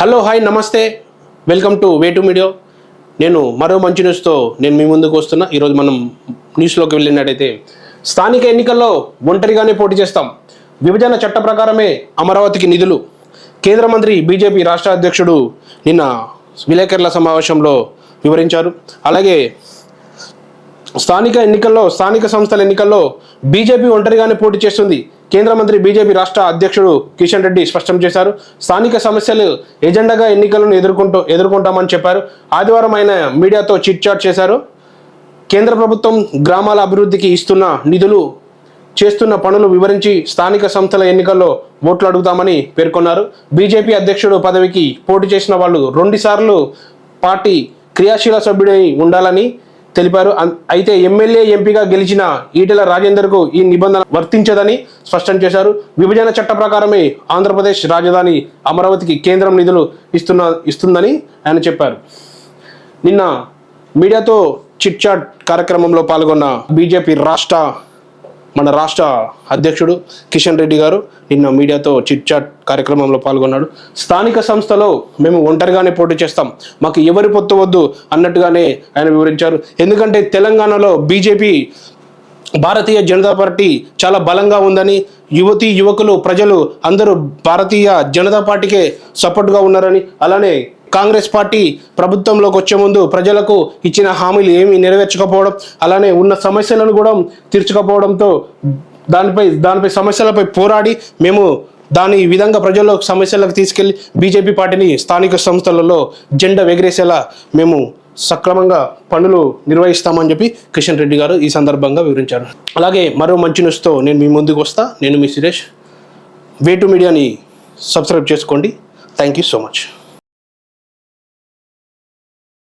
Hello hi నమస్తే. Welcome to way to media. నేను మరో మంచి న్యూస్తో నేను మీ ముందుకు వస్తున్నా. ఈరోజు మనం న్యూస్లోకి వెళ్ళినట్టయితే స్థానిక ఎన్నికల్లో ఒంటరిగానే పోటీ చేస్తాం. విభజన చట్ట ప్రకారమే అమరావతికి నిధులు. కేంద్ర మంత్రి బీజేపీ రాష్ట్ర అధ్యక్షుడు నిన్న విలేకరుల సమావేశంలో వివరించారు. అలాగే స్థానిక ఎన్నికల్లో స్థానిక సంస్థల ఎన్నికల్లో బీజేపీ ఒంటరిగానే పోటీ చేస్తుంది. కేంద్ర మంత్రి బీజేపీ రాష్ట్ర అధ్యక్షుడు కిషన్ రెడ్డి స్పష్టం చేశారు. స్థానిక సమస్యలు ఎజెండాగా ఎన్నికలను ఎదుర్కొంటూ ఎదుర్కొంటామని చెప్పారు. ఆదివారం ఆయన మీడియాతో చిట్ చాట్ చేశారు. కేంద్ర ప్రభుత్వం గ్రామాల అభివృద్ధికి ఇస్తున్న నిధులు చేస్తున్న పనులు వివరించి స్థానిక సంస్థల ఎన్నికల్లో ఓట్లు అడుగుతామని పేర్కొన్నారు. బీజేపీ అధ్యక్షుడు పదవికి పోటీ చేసిన వాళ్ళు రెండుసార్లు పార్టీ క్రియాశీల సభ్యుడై ఉండాలని తెలిపారు. అయితే ఎమ్మెల్యే ఎంపీగా గెలిచిన ఈటెల రాజేందర్కు ఈ నిబంధన వర్తించదని స్పష్టం చేశారు. విభజన చట్ట ప్రకారమే ఆంధ్రప్రదేశ్ రాజధాని అమరావతికి కేంద్రం నిధులు ఇస్తున్న ఇస్తుందని ఆయన చెప్పారు. నిన్న మీడియాతో చిట్ చాట్ కార్యక్రమంలో పాల్గొన్న బీజేపీ రాష్ట్ర మన రాష్ట్ర అధ్యక్షుడు కిషన్ రెడ్డి గారు నిన్న మీడియాతో చిట్ చాట్ కార్యక్రమంలో పాల్గొన్నాడు. స్థానిక సంస్థలో మేము ఒంటరిగానే పోటీ చేస్తాం. మాకు ఎవరి పొత్తు వద్దు అన్నట్టుగానే ఆయన వివరించారు. ఎందుకంటే తెలంగాణలో బీజేపీ భారతీయ జనతా పార్టీ చాలా బలంగా ఉందని యువతి యువకులు ప్రజలు అందరూ భారతీయ జనతా పార్టీకే సపోర్ట్గా ఉన్నారని అలానే కాంగ్రెస్ పార్టీ ప్రభుత్వంలోకి వచ్చే ముందు ప్రజలకు ఇచ్చిన హామీలు ఏమీ నెరవేర్చకపోవడం అలానే ఉన్న సమస్యలను కూడా తీర్చకపోవడంతో దానిపై దానిపై సమస్యలపై పోరాడి మేము దాని విధంగా ప్రజల్లో సమస్యలకు తీసుకెళ్ళి బీజేపీ పార్టీని స్థానిక సంస్థలలో జెండా ఎగిరేసేలా మేము సక్రమంగా పనులు నిర్వహిస్తామని చెప్పి కిషన్ రెడ్డి గారు ఈ సందర్భంగా వివరించారు. అలాగే మరో మంచి న్యూస్తో నేను మీ ముందుకు వస్తా. నేను మీ సురేష్. వే టు మీడియాని సబ్స్క్రైబ్ చేసుకోండి. Thank you so much.